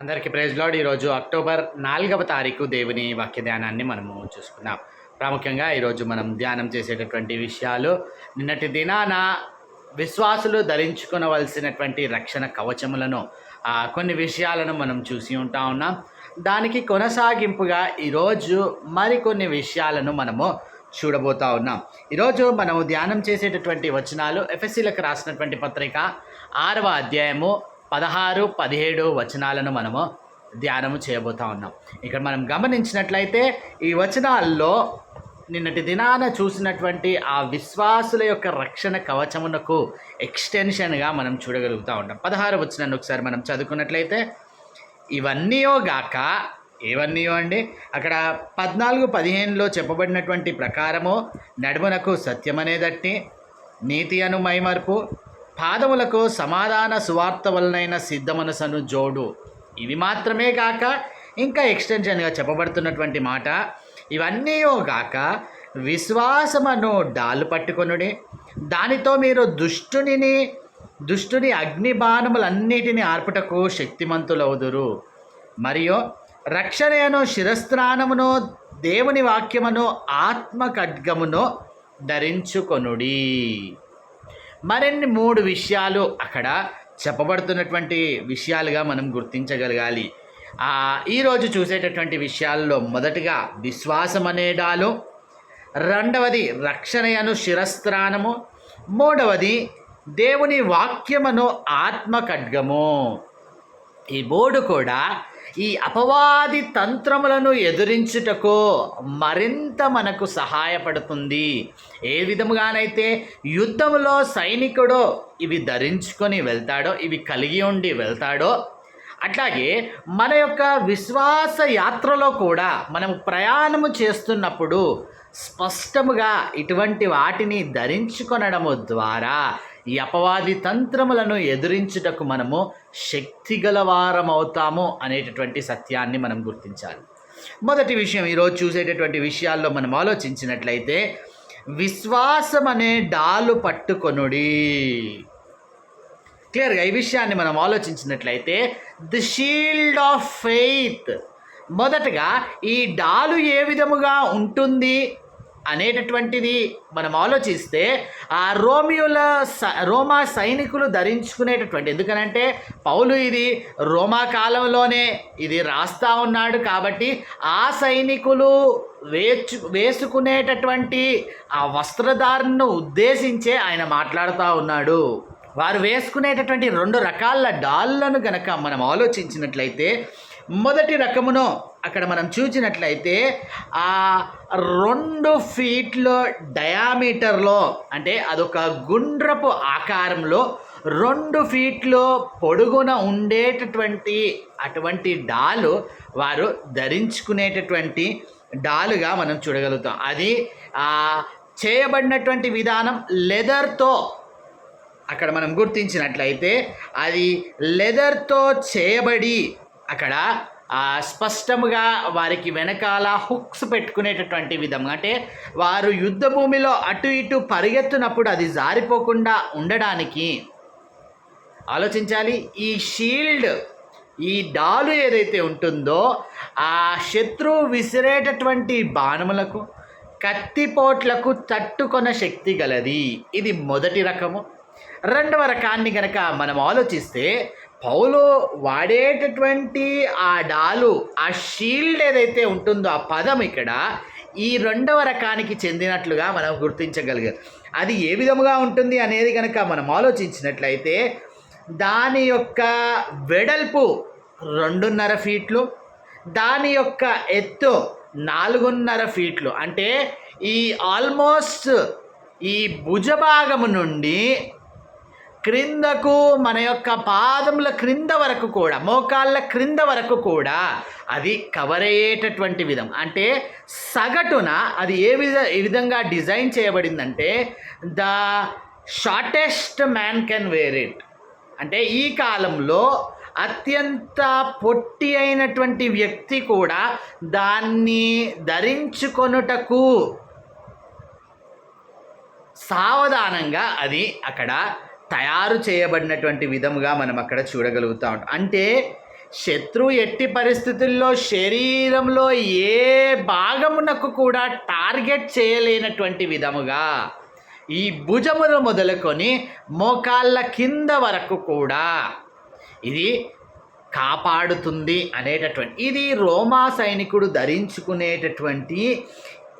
అందరికీ praise lord. ఈరోజు October నాలుగవ తారీఖు దేవుని వాక్య ధ్యానాన్ని మనము చూసుకున్నాం ప్రాముఖ్యంగా ఈరోజు మనం ధ్యానం చేసేటటువంటి విషయాలు నిన్నటి దినాన విశ్వాసులు ధరించుకునవలసినటువంటి రక్షణ కవచములను కొన్ని విషయాలను మనం చూసి ఉంటా ఉన్నాం. దానికి కొనసాగింపుగా ఈరోజు మరికొన్ని విషయాలను మనము చూడబోతా ఉన్నాం. ఈరోజు మనము ధ్యానం చేసేటటువంటి వచనాలు ఎఫ్ఎస్సీలకు రాసినటువంటి పత్రిక ఆరవ అధ్యాయము పదహారు పదిహేడు వచనాలను మనము ధ్యానము చేయబోతా ఉన్నాం. ఇక్కడ మనం గమనించినట్లయితే ఈ వచనాల్లో నిన్నటి దినాన చూసినటువంటి ఆ విశ్వాసుల యొక్క రక్షణ కవచమునకు ఎక్స్టెన్షన్గా మనం చూడగలుగుతూ ఉంటాం పదహారు వచ్చినాన్ని ఒకసారి మనం చదువుకున్నట్లయితే ఇవన్నీయో గాక ఏవన్నీయో అండి? అక్కడ పద్నాలుగు పదిహేనులో చెప్పబడినటువంటి ప్రకారము నడుమునకు సత్యమనేదట్టి నీతి అను మైమర్పు పాదములకు సమాధాన సువార్త వలనైన సిద్ధమనసను జోడు. ఇవి మాత్రమే కాక ఇంకా ఎక్స్టెన్షన్గా చెప్పబడుతున్నటువంటి మాట. ఇవన్నీయో గాక విశ్వాసమును డాలు పట్టుకొనుడి. దానితో మీరు దుష్టునిని దుష్టుని అగ్ని బాణములన్నిటిని ఆర్పుటకు శక్తిమంతులవుదురు. మరియు రక్షణను శిరస్నానమును దేవుని వాక్యమును ఆత్మ ఖడ్గమును ధరించుకొనుడి. మరిన్ని మూడు విషయాలు అక్కడ చెప్పబడుతున్నటువంటి విషయాలుగా మనం గుర్తించగలగాలి. ఈరోజు చూసేటటువంటి విషయాల్లో మొదటిగా విశ్వాసం అనే డాలు రెండవది రక్షణయను శిరస్త్రానము మూడవది దేవుని వాక్యమును ఆత్మ ఖడ్గము ఈ మూడు కూడా ఈ అపవాది తంత్రములను ఎదురించుటకు మరింత మనకు సహాయపడుతుంది. ఏ విధముగానైతే యుద్ధంలో సైనికుడు ఇవి ధరించుకొని వెళ్తాడో ఇవి కలిగి ఉండి వెళ్తాడో అట్లాగే మన యొక్క విశ్వాస యాత్రలో కూడా మనం ప్రయాణము చేస్తున్నప్పుడు స్పష్టముగా ఇటువంటి వాటిని ధరించుకొనడము ద్వారా ఈ అపవాది తంత్రములను ఎదురించుటకు మనము శక్తి గలవారమవుతాము అనేటటువంటి సత్యాన్ని మనం గుర్తించాలి. మొదటి విషయం ఈరోజు చూసేటటువంటి విషయాల్లో మనం ఆలోచించినట్లయితే విశ్వాసం అనే డాలు పట్టుకొనుడి. క్లియర్గా ఈ విషయాన్ని మనం ఆలోచించినట్లయితే ది షీల్డ్ ఆఫ్ ఫెయిత్. మొదటగా ఈ డాలు ఏ విధముగా ఉంటుంది? అనేటటువంటిది మనం ఆలోచిస్తే ఆ రోమియోల స రోమా సైనికులు ధరించుకునేటటువంటి ఎందుకనంటే పౌలు ఇది రోమా కాలంలోనే ఇది రాస్తా ఉన్నాడు కాబట్టి ఆ సైనికులు వేచు వేసుకునేటటువంటి ఆ వస్త్రధారణను ఉద్దేశించే ఆయన మాట్లాడుతూ ఉన్నాడు. వారు వేసుకునేటటువంటి రెండు రకాల డాళ్ళను గనక మనం ఆలోచించినట్లయితే మొదటి రకమును అక్కడ మనం చూసినట్లయితే ఆ రెండు ఫీట్లో డయామీటర్లో అంటే అదొక గుండ్రపు ఆకారంలో రెండు ఫీట్లో పొడుగున ఉండేటటువంటి అటువంటి డాలు వారు ధరించుకునేటటువంటి డాలుగా మనం చూడగలుగుతాం. అది ఆ, చేయబడినటువంటి విధానం లెదర్తో అక్కడ మనం గుర్తించినట్లయితే అది లెదర్తో చేయబడి అక్కడ స్పష్టముగా వారికి వెనకాల హుక్స్ పెట్టుకునేటటువంటి విధంగా అంటే వారు యుద్ధ భూమిలో అటు ఇటు పరిగెత్తునప్పుడు అది జారిపోకుండా ఉండడానికి ఆలోచించాలి. ఈ షీల్డ్ ఈ డాలు ఏదైతే ఉంటుందో ఆ శత్రువు విసిరేటటువంటి బాణములకు కత్తిపోట్లకు తట్టుకొన శక్తి గలది. ఇది మొదటి రకము. రెండవ రకాన్ని కనుక మనం ఆలోచిస్తే పౌలు వాడేటటువంటి ఆ డాలు ఆ షీల్డ్ ఏదైతే ఉంటుందో ఆ పదం ఇక్కడ ఈ రెండవ రకానికి చెందినట్లుగా మనం గుర్తించగలిగారు అది ఏ విధముగా ఉంటుంది అనేది కనుక మనం ఆలోచించినట్లయితే దాని యొక్క వెడల్పు రెండున్నర ఫీట్లు దాని యొక్క ఎత్తు నాలుగున్నర ఫీట్లు. అంటే ఈ ఆల్మోస్ట్ ఈ భుజభాగము నుండి క్రిందకు మన యొక్క పాదముల క్రింద వరకు కూడా మోకాళ్ళ క్రింద వరకు కూడా అది కవర్ అయ్యేటటువంటి విధం. అంటే సగటున అది ఏ విధ ఏ విధంగా design చేయబడిందంటే the shortest man can wear it అంటే ఈ కాలంలో అత్యంత పొట్టి అయినటువంటి వ్యక్తి కూడా దాన్ని ధరించుకొనుటకు సావధానంగా అది అక్కడ తయారు చేయబడినటువంటి విధముగా మనం అక్కడ చూడగలుగుతా ఉంటాం. అంటే శత్రువు ఎట్టి పరిస్థితుల్లో శరీరంలో ఏ భాగమునకు కూడా టార్గెట్ చేయలేనటువంటి విధముగా ఈ భుజమును మొదలుకొని మోకాళ్ళ కింద వరకు కూడా ఇది కాపాడుతుంది అనేటటువంటి ఇది రోమా సైనికుడు ధరించుకునేటటువంటి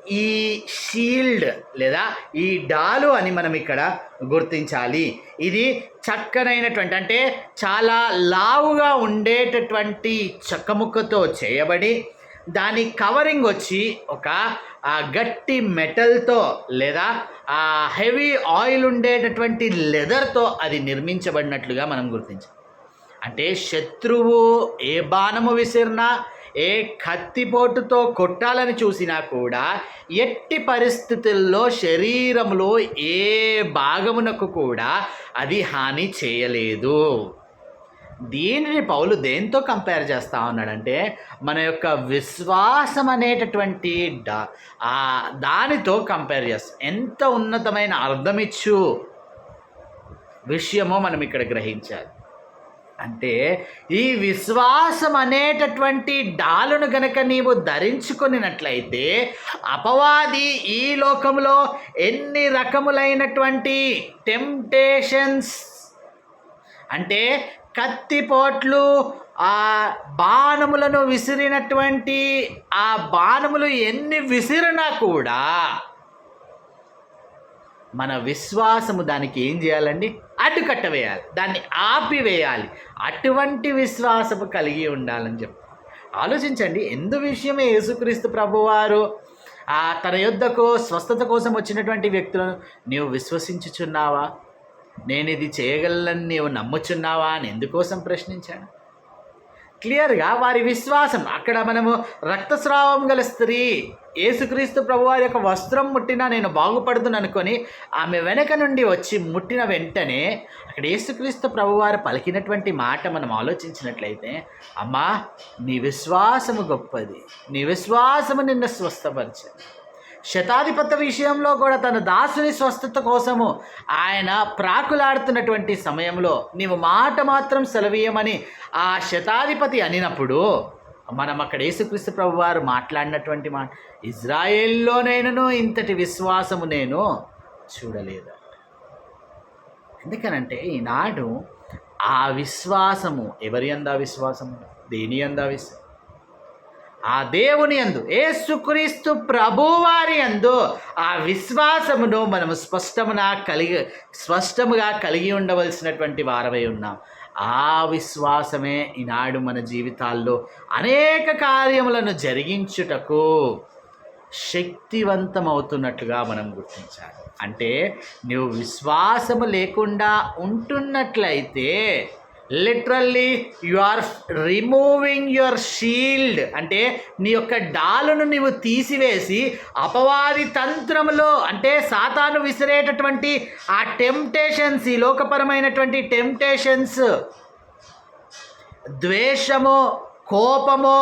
ఈ షీల్డ్ లేదా ఈ డాలు అని మనం ఇక్కడ గుర్తించాలి. ఇది చక్కనైనటువంటి అంటే చాలా లావుగా ఉండేటటువంటి చెక్కముక్కతో చేయబడి దాని కవరింగ్ వచ్చి ఒక ఆ, గట్టి మెటల్తో లేదా ఆ హెవీ ఆయిల్ ఉండేటటువంటి లెదర్తో అది నిర్మించబడినట్లుగా మనం గుర్తించాలి. అంటే శత్రువు ఏ బాణము విసిరినా ఏ కత్తిపోటుతో కొట్టాలని చూసినా కూడా ఎట్టి పరిస్థితుల్లో శరీరంలో ఏ భాగమునకు కూడా అది హాని చేయలేదు. దీనిని పౌలు దేంతో కంపేర్ చేస్తా ఉన్నాడంటే మన యొక్క విశ్వాసం అనేటటువంటి ఆ దానితో కంపేర్ చేస్తాం ఎంత ఉన్నతమైన అర్థమిచ్చు విషయమో మనం ఇక్కడ గ్రహించాలి. అంటే ఈ విశ్వాసం అనేటటువంటి డాలును గనక నీవు ధరించుకున్నట్లయితే అపవాది ఈ లోకంలో ఎన్ని రకములైనటువంటి టెంప్టేషన్స్ అంటే కత్తిపోట్లు ఆ బాణములను విసిరినటువంటి ఆ బాణములు ఎన్ని విసిరినా కూడా మన విశ్వాసము దానికి ఏం చేయాలండి? అడ్డుకట్ట వేయాలి. దాన్ని ఆపివేయాలి. అటువంటి విశ్వాసము కలిగి ఉండాలని చెప్పి. ఆలోచించండి ఎందు విషయమే యేసుక్రీస్తు ప్రభువారు ఆ తన యొద్దకు స్వస్థత కోసం వచ్చినటువంటి వ్యక్తులను నీవు విశ్వసించుచున్నావా? నేను ఇది చేయగలనని నీవు నమ్ముచున్నావా? అని ఎందుకోసం ప్రశ్నించాను క్లియర్గా వారి విశ్వాసం. అక్కడ మనము రక్తస్రావం గల స్త్రీ యేసుక్రీస్తు ప్రభు వారి యొక్క వస్త్రం ముట్టినా నేను బాగుపడుతును అనుకొని ఆమె వెనక నుండి వచ్చి ముట్టిన వెంటనే అక్కడ యేసుక్రీస్తు ప్రభువారు పలికినటువంటి మాట మనం ఆలోచించినట్లయితే అమ్మా నీ విశ్వాసము గొప్పది. నీ విశ్వాసము నిన్ను స్వస్థపరిచింది. శతాధిపత్య విషయంలో కూడా తన దాసుని స్వస్థత కోసము ఆయన ప్రాకులాడుతున్నటువంటి సమయంలో నీవు మాట మాత్రం సెలవీయమని ఆ శతాధిపతి అనినప్పుడు మనం అక్కడ యేసుక్రీస్తు ప్రభు వారు మాట్లాడినటువంటి మాట ఇజ్రాయేల్లోనైనను ఇంతటి విశ్వాసము నేను చూడలేదు. ఎందుకనంటే ఈనాడు ఆ విశ్వాసము ఎవరి అందా విశ్వాసము? దేని అందా విశ్వాసం ఆ దేవుని అందు ఏసుక్రీస్తు ప్రభువారి అందు ఆ విశ్వాసమును మనము స్పష్టమున కలిగి స్పష్టముగా కలిగి ఉండవలసినటువంటి వారమై ఉన్నాం. ఆ విశ్వాసమే ఈనాడు మన జీవితాల్లో అనేక కార్యములను జరిగించుటకు శక్తివంతమవుతున్నట్లుగా మనం గుర్తించాలి. అంటే నువ్వు విశ్వాసము లేకుండా ఉంటున్నట్లయితే literally you are removing your shield అంటే నీ యొక్క డాలును నీవు తీసివేసి అపవాది తంత్రములో అంటే సాతాను విసిరేటటువంటి ఆ టెంప్టేషన్స్ ఈ లోకపరమైనటువంటి టెంప్టేషన్స్ ద్వేషము కోపము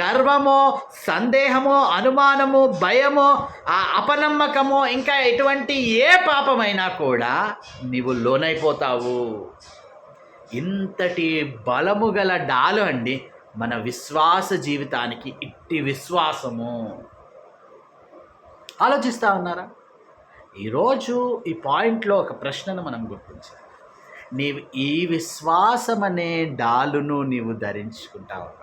గర్వము సందేహము అనుమానము భయము ఆ అపనమ్మకము ఇంకా ఎటువంటి ఏ పాపమైనా కూడా నీవు లోనైపోతావు. ఇంతటి బలము గల డాలు అండి మన విశ్వాస జీవితానికి ఇట్టి విశ్వాసము. ఆలోచిస్తూ ఉన్నారా? ఈరోజు ఈ పాయింట్లో ఒక ప్రశ్నను మనం గుర్తించాలి. నీవు ఈ విశ్వాసం అనే డాలును నీవు ధరించుకుంటావు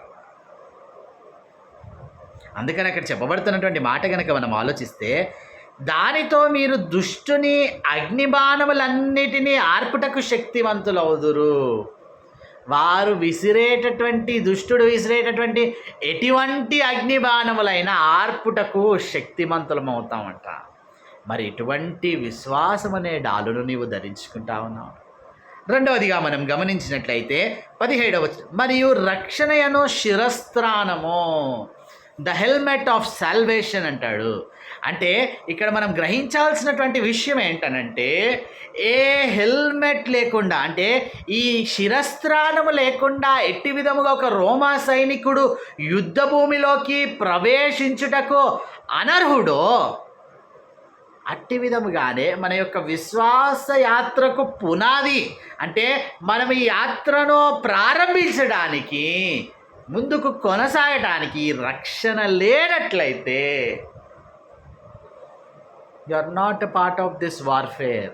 అందుకని అక్కడ చెప్పబడుతున్నటువంటి మాట కనుక మనం ఆలోచిస్తే దానితో మీరు దుష్టుని అగ్నిబాణములన్నిటినీ ఆర్పుటకు శక్తివంతులవుదురు. వారు విసిరేటటువంటి దుష్టుడు విసిరేటటువంటి ఎటువంటి అగ్నిబాణములైన ఆర్పుటకు శక్తిమంతులమవుతామంట. మరి ఇటువంటి విశ్వాసం అనే డాలును నీవు ధరించుకుంటా ఉన్నావు. రెండవదిగా మనం గమనించినట్లయితే పదిహేడవ మరియు రక్షణయను శిరస్త్రానము ద హెల్మెట్ ఆఫ్ సాల్వేషన్ అంటాడు. అంటే ఇక్కడ మనం గ్రహించాల్సినటువంటి విషయం ఏంటనంటే ఏ హెల్మెట్ లేకుండా అంటే ఈ శిరస్త్రాణము లేకుండా ఎట్టి విధముగా ఒక రోమా సైనికుడు యుద్ధ భూమిలోకి ప్రవేశించుటకు అనర్హుడో అట్టి విధముగానే మన యొక్క విశ్వాస యాత్రకు పునాది అంటే మనం ఈ యాత్రను ప్రారంభించడానికి ముందుకు కొనసాగడానికి రక్షణ లేనట్లయితే you are not a part of this warfare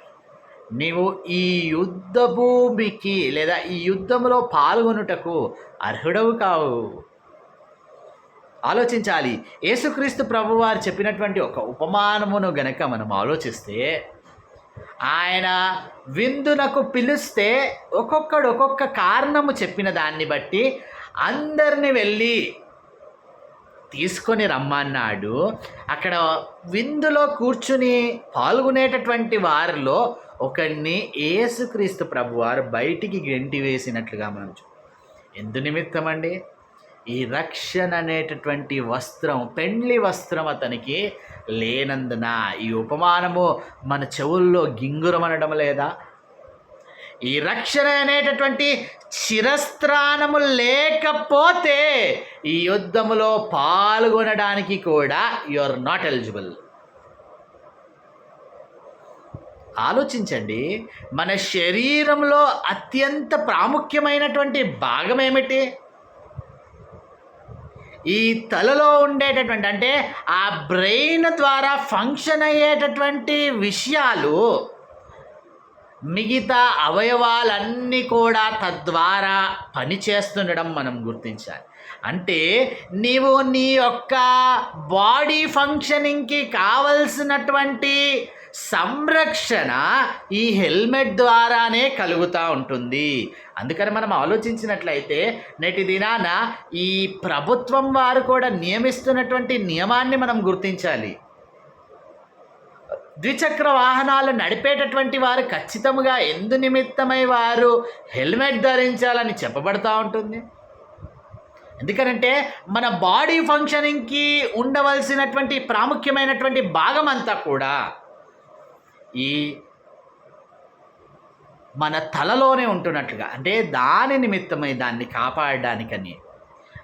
నీవు ఈ యుద్ధ భూమికి లేదా ఈ యుద్ధంలో పాల్గొనుటకు అర్హుడవు కావు. ఆలోచించాలి. యేసుక్రీస్తు ప్రభువారు చెప్పినటువంటి ఒక ఉపమానమును గనక మనం ఆలోచిస్తే ఆయన విందునకు పిలిస్తే ఒక్కొక్కడు ఒక్కొక్క కారణము చెప్పిన దాన్ని బట్టి అందరిని వెళ్ళి తీసుకొని రమ్మన్నాడు. అక్కడ విందులో కూర్చుని పాల్గొనేటటువంటి వారిలో ఒకడిని ఏసుక్రీస్తు ప్రభువారు బయటికి గెంటి వేసినట్లుగా మనం చూ ఎందు నిమిత్తం అండి ఈ రక్షణ అనేటటువంటి వస్త్రం పెండ్లి వస్త్రం అతనికి లేనందున ఈ ఉపమానము మన చెవుల్లో గింగురమనడం లేదా? ఈ రక్షణ అనేటటువంటి శిరస్త్రానము లేకపోతే ఈ యుద్ధములో పాల్గొనడానికి కూడా యు ఆర్ నాట్ ఎలిజిబుల్ ఆలోచించండి మన శరీరంలో అత్యంత ప్రాముఖ్యమైనటువంటి భాగం ఏమిటి? ఈ తలలో ఉండేటటువంటి అంటే ఆ బ్రెయిన్ ద్వారా ఫంక్షన్ అయ్యేటటువంటి విషయాలు మిగతా అవయవాలన్నీ కూడా తద్వారా పనిచేస్తుండడం మనం గుర్తించాలి. అంటే నీవు నీ యొక్క బాడీ ఫంక్షనింగ్కి కావలసినటువంటి సంరక్షణ ఈ హెల్మెట్ ద్వారానే కలుగుతూ ఉంటుంది. అందుకని మనం ఆలోచించినట్లయితే నేటి దినాన ఈ ప్రభుత్వం వారు కూడా నియమిస్తున్నటువంటి నియమాన్ని మనం గుర్తించాలి. ద్విచక్ర వాహనాలు నడిపేటటువంటి వారు ఖచ్చితంగా ఎందు నిమిత్తమై వారు హెల్మెట్ ధరించాలని చెప్పబడతా ఉంటుంది. ఎందుకనంటే మన బాడీ ఫంక్షనింగ్కి ఉండవలసినటువంటి ప్రాముఖ్యమైనటువంటి భాగం అంతా కూడా ఈ మన తలలోనే ఉంటున్నట్లుగా అంటే దాని నిమిత్తమై దాన్ని కాపాడడానికని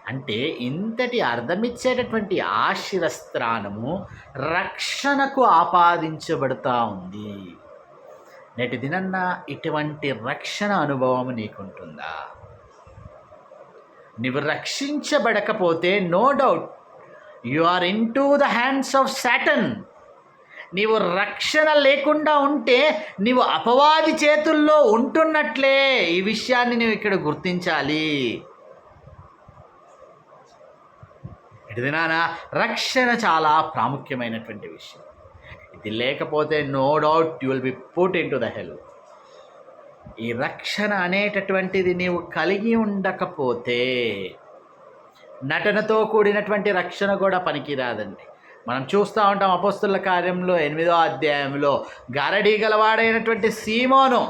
అంటే ఇంతటి అర్థమిచ్చేటటువంటి ఆశిరస్త్రానము రక్షణకు ఆపాదించబడుతూ ఉంది. నేటి దినన్న ఇటువంటి రక్షణ అనుభవం నీకుంటుందా? నువ్వు రక్షించబడకపోతే no doubt you are into the hands of Satan నీవు రక్షణ లేకుండా ఉంటే నీవు అపవాది చేతుల్లో ఉంటున్నట్లే ఈ విషయాన్ని నువ్వు ఇక్కడ గుర్తించాలి. ఎటుదినానా రక్షణ చాలా ప్రాముఖ్యమైనటువంటి విషయం. ఇది లేకపోతే no doubt you will be put into the hell ఈ రక్షణ అనేటటువంటిది నీవు కలిగి ఉండకపోతే నటనతో కూడినటువంటి రక్షణ కూడా పనికిరాదండి. మనం చూస్తూ ఉంటాం అపస్తుల కార్యంలో ఎనిమిదో అధ్యాయంలో గారడీ గలవాడైనటువంటి సీమోను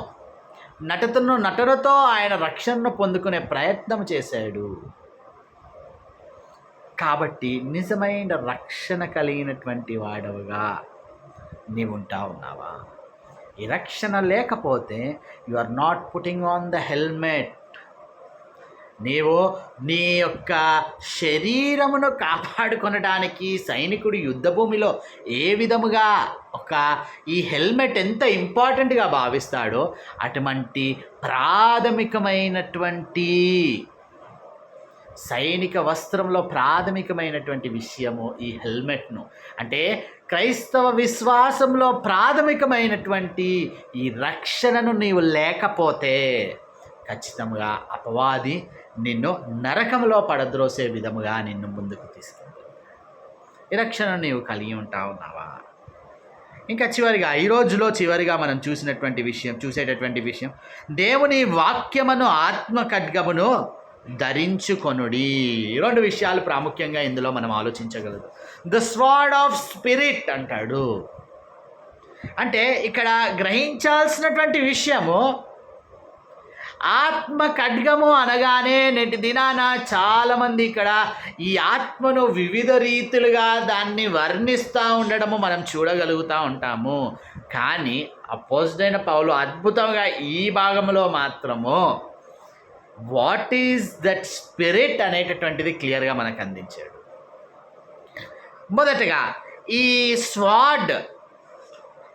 నటతను నటనతో ఆయన రక్షణను పొందుకునే ప్రయత్నం చేశాడు. కాబట్టి నిజమైన రక్షణ కలిగినటువంటి వాడవుగా నీవు ఉంటా ఉన్నావా? ఈ రక్షణ లేకపోతే you are not putting on the helmet నీవు నీ యొక్క శరీరమును కాపాడుకొనడానికి సైనికుడు యుద్ధభూమిలో ఏ విధముగా ఒక ఈ హెల్మెట్ ఎంత ఇంపార్టెంట్గా భావిస్తాడో అటువంటి ప్రాథమికమైనటువంటి సైనిక వస్త్రంలో ప్రాథమికమైనటువంటి విషయము ఈ హెల్మెట్ను. అంటే క్రైస్తవ విశ్వాసంలో ప్రాథమికమైనటువంటి ఈ రక్షణను నీవు లేకపోతే ఖచ్చితంగా అపవాది నిన్ను నరకంలో పడద్రోసే విధముగా నిన్ను ముందుకు తీసుకెళ్తుంది. ఈ రక్షణను నీవు కలిగి ఉంటా ఉన్నావా? ఇంకా చివరిగా ఈ రోజులో చివరిగా మనం చూసినటువంటి విషయం చూసేటటువంటి విషయం దేవుని వాక్యమును ఆత్మ ఖడ్గమును ధరించుకొనుడి. ఈ రెండు విషయాలు ప్రాముఖ్యంగా ఇందులో మనం ఆలోచించగలదు. ద స్వాడ్ ఆఫ్ స్పిరిట్ అంటాడు. అంటే ఇక్కడ గ్రహించాల్సినటువంటి విషయము ఆత్మ ఖడ్గము అనగానే నేటి దినాన చాలామంది ఇక్కడ ఈ ఆత్మను వివిధ రీతులుగా దాన్ని వర్ణిస్తూ ఉండడము మనం చూడగలుగుతూ ఉంటాము. కానీ అపోజిటైన పౌలు అద్భుతంగా ఈ భాగంలో మాత్రము వాట్ ఈజ్ దట్ స్పిరిట్ అనేటటువంటిది క్లియర్గా మనకు అందించాడు. మొదటగా ఈ స్వాడ్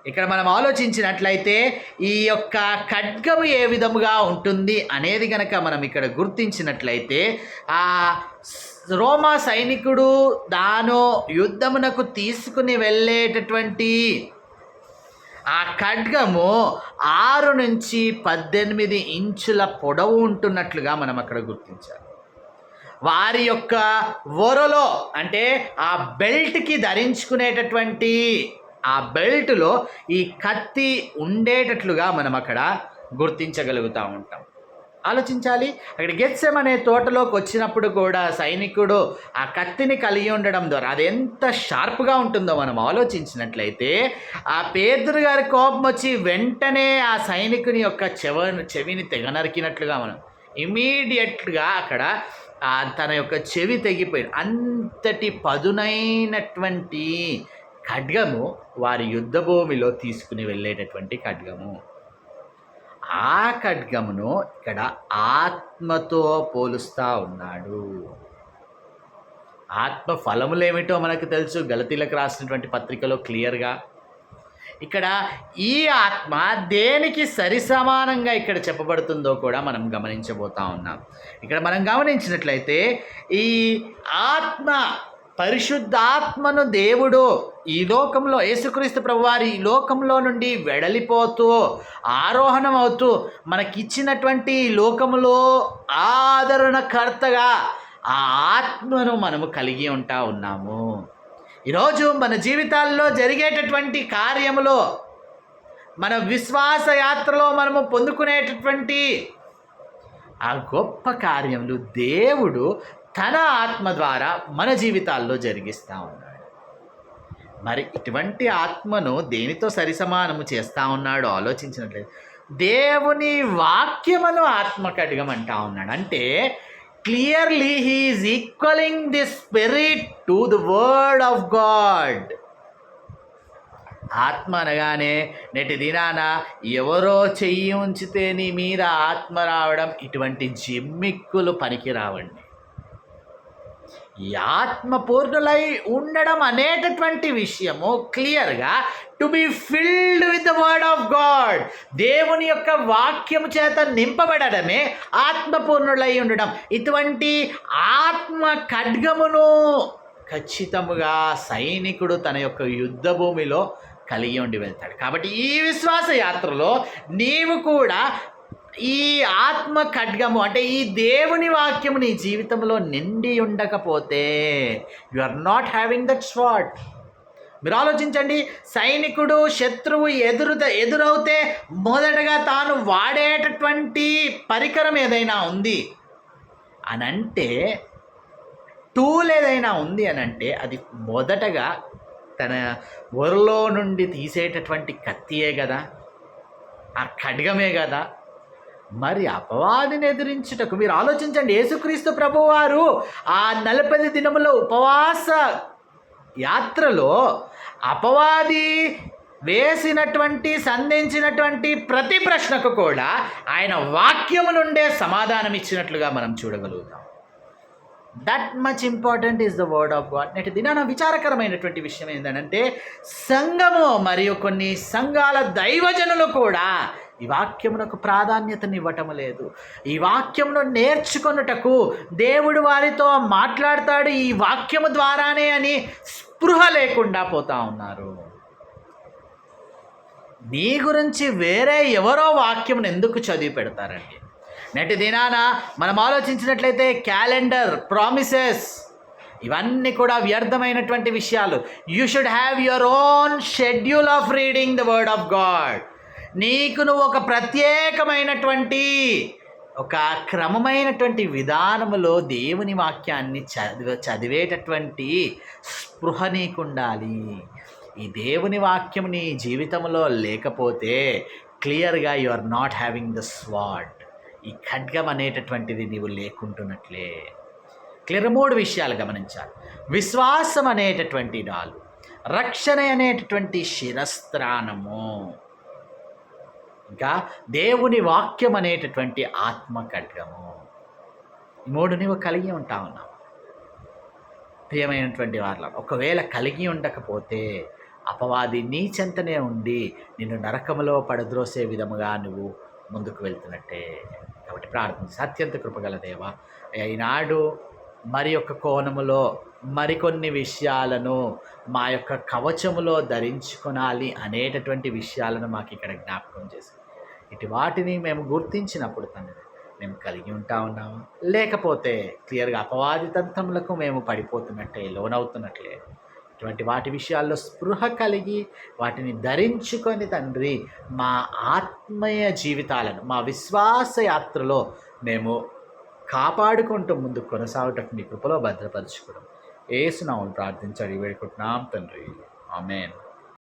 ఇక్కడ మనం ఆలోచించినట్లయితే ఈ యొక్క ఖడ్గము ఏ విధముగా ఉంటుంది అనేది గనక మనం ఇక్కడ గుర్తించినట్లయితే ఆ రోమా సైనికుడు దాను యుద్ధమునకు తీసుకుని వెళ్ళేటటువంటి ఆ ఖడ్గము ఆరు నుంచి పద్దెనిమిది ఇంచుల పొడవు ఉంటున్నట్లుగా మనం అక్కడ గుర్తించాలి. వారి యొక్క ఒరలో అంటే ఆ బెల్ట్కి ధరించుకునేటటువంటి ఆ బెల్ట్లో ఈ కత్తి ఉండేటట్లుగా మనం అక్కడ గుర్తించగలుగుతూ ఉంటాం. ఆలోచించాలి. అక్కడ గెత్సెమ్ అనే తోటలోకి వచ్చినప్పుడు కూడా సైనికుడు ఆ కత్తిని కలిగి ఉండడం ద్వారా అది ఎంత షార్ప్గా ఉంటుందో మనం ఆలోచించినట్లయితే ఆ పేదరు గారి కోపం వచ్చి వెంటనే ఆ సైనికుని యొక్క చెవ చెవిని తెగ నరికినట్లుగా మనం ఇమీడియట్గా అక్కడ తన యొక్క చెవి తెగిపోయింది. అంతటి పదునైనటువంటి ఖడ్గము వారి యుద్ధ భూమిలో తీసుకుని వెళ్ళేటటువంటి ఖడ్గము. ఆ ఖడ్గమును ఇక్కడ ఆత్మతో పోలుస్తా ఉన్నాడు. ఆత్మ ఫలములేమిటో మనకు తెలుసు. గలతీలకు రాసినటువంటి పత్రికలో క్లియర్గా. ఇక్కడ ఈ ఆత్మ దేనికి సరిసమానంగా ఇక్కడ చెప్పబడుతుందో కూడా మనం గమనించబోతా ఉన్నాం. ఇక్కడ మనం గమనించినట్లయితే ఈ ఆత్మ పరిశుద్ధాత్మను దేవుడు ఈ లోకంలో యేసుక్రీస్తు ప్రభువారి ఈ లోకంలో నుండి వెడలిపోతూ ఆరోహణం అవుతూ మనకిచ్చినటువంటి లోకంలో లోకములో ఆదరణకర్తగా ఆ ఆత్మను మనము కలిగి ఉంటా ఉన్నాము. ఈరోజు మన జీవితాల్లో జరిగేటటువంటి కార్యములో మన విశ్వాస యాత్రలో మనము పొందుకునేటటువంటి ఆ గొప్ప కార్యములు దేవుడు తన ఆత్మ ద్వారా మన జీవితాల్లో జరిగిస్తూ ఉన్నాడు మరి ఇటువంటి ఆత్మను దేనితో సరిసమానము చేస్తూ ఉన్నాడో ఆలోచించినట్లయితే దేవుని వాక్యమును ఆత్మ అంటా ఉన్నాడు. అంటే clearly he is equaling the spirit to the word of God. ఆత్మ అనగానే నేటి దినాన ఎవరో చెయ్యి ఉంచితే నీ మీద ఆత్మ రావడం ఇటువంటి జిమ్మిక్కులు పనికి రావండి ఈ ఆత్మపూర్ణులై ఉండడం అనేటటువంటి విషయము క్లియర్గా to be filled with the word of God దేవుని యొక్క వాక్యము చేత నింపబడమే ఆత్మపూర్ణులై ఉండడం. ఇటువంటి ఆత్మ ఖడ్గమును ఖచ్చితముగా సైనికుడు తన యొక్క యుద్ధ భూమిలో కలిగి ఉండి వెళ్తాడు. కాబట్టి ఈ విశ్వాస యాత్రలో నీవు కూడా ఈ ఆత్మ ఖడ్గము అంటే ఈ దేవుని వాక్యము నీ జీవితంలో నిండి ఉండకపోతే you are not having that sword మీరు ఆలోచించండి సైనికుడు శత్రువు ఎదురు ఎదురవుతే మొదటగా తాను వాడేటటువంటి పరికరం ఏదైనా ఉంది అనంటే టూల్ ఏదైనా ఉంది అని అంటే అది మొదటగా తన ఒరలో నుండి తీసేటటువంటి కత్తియే కదా ఆ ఖడ్గమే కదా. మరి అపవాదిని ఎదిరించుటకు మీరు ఆలోచించండి. యేసుక్రీస్తు ప్రభువారు ఆ నలభై దినముల ఉపవాస యాత్రలో అపవాది వేసినటువంటి సంధించినటువంటి ప్రతి ప్రశ్నకు కూడా ఆయన వాక్యము నుండే సమాధానం ఇచ్చినట్లుగా మనం చూడగలుగుతాం. That much important is the word of God నేటి దినాన విచారకరమైనటువంటి విషయం ఏంటంటే సంఘము మరియు కొన్ని సంఘాల దైవజనులు కూడా ఈ వాక్యమునకు ప్రాధాన్యతనివ్వటం లేదు. ఈ వాక్యమును నేర్చుకొనుటకు దేవుడు వారితో మాట్లాడతాడు. ఈ వాక్యము ద్వారానే అని స్పృహ లేకుండా పోతా ఉన్నారు. నీ గురించి వేరే ఎవరో వాక్యమును ఎందుకు చదివి పెడతారండి? నేటి దినాన మనం ఆలోచించినట్లయితే క్యాలెండర్ ప్రామిసెస్ ఇవన్నీ కూడా వ్యర్థమైనటువంటి విషయాలు. You should have your own schedule of reading the word of God నీకు నువ్వు ఒక ప్రత్యేకమైనటువంటి ఒక క్రమమైనటువంటి విధానములో దేవుని వాక్యాన్ని చదివ చదివేటటువంటి స్పృహ నీకుండాలి. ఈ దేవుని వాక్యం నీ జీవితంలో లేకపోతే క్లియర్గా you are not having the sword. ఈ ఖడ్గం అనేటటువంటిది నీవు లేకుంటున్నట్లే. క్లియర్ మూడు విషయాలు గమనించాలి. విశ్వాసం అనేటటువంటి డాలు. రక్షణ అనేటటువంటి శిరస్త్రాణము. ఇంకా దేవుని వాక్యం అనేటటువంటి ఆత్మ ఖడ్గము. ఈ మూడు నీవు కలిగి ఉంటా ఉన్నావు ప్రియమైనటువంటి వాళ్ళ ఒకవేళ కలిగి ఉండకపోతే అపవాది నీ చెంతనే ఉండి నిన్ను నరకములో పడద్రోసే విధముగా నువ్వు ముందుకు వెళ్తున్నట్టే. కాబట్టి ప్రార్థన అత్యంత కృపగల దేవ ఈనాడు మరి యొక్క కోణములో మరికొన్ని విషయాలను మా యొక్క కవచములో ధరించుకొనాలి అనేటటువంటి విషయాలను మాకు ఇక్కడ జ్ఞాపకం చేసి ఇటు వాటిని మేము గుర్తించినప్పుడు తండ్రి మేము కలిగి ఉంటా ఉన్నాము? లేకపోతే క్లియర్గా అపవాది తంత్రములకు మేము పడిపోతున్నట్టే లోనవుతున్నట్లే? ఇటువంటి వాటి విషయాల్లో స్పృహ కలిగి వాటిని ధరించుకొని తండ్రి మా ఆత్మీయ జీవితాలను మా విశ్వాస యాత్రలో మేము కాపాడుకుంటూ ముందు కొనసాగటం మీ కృపలో భద్రపరచుకోవడం ఏసునామం ప్రార్థించాలి వేడుకుంటున్నాం తండ్రి. ఆమెన్.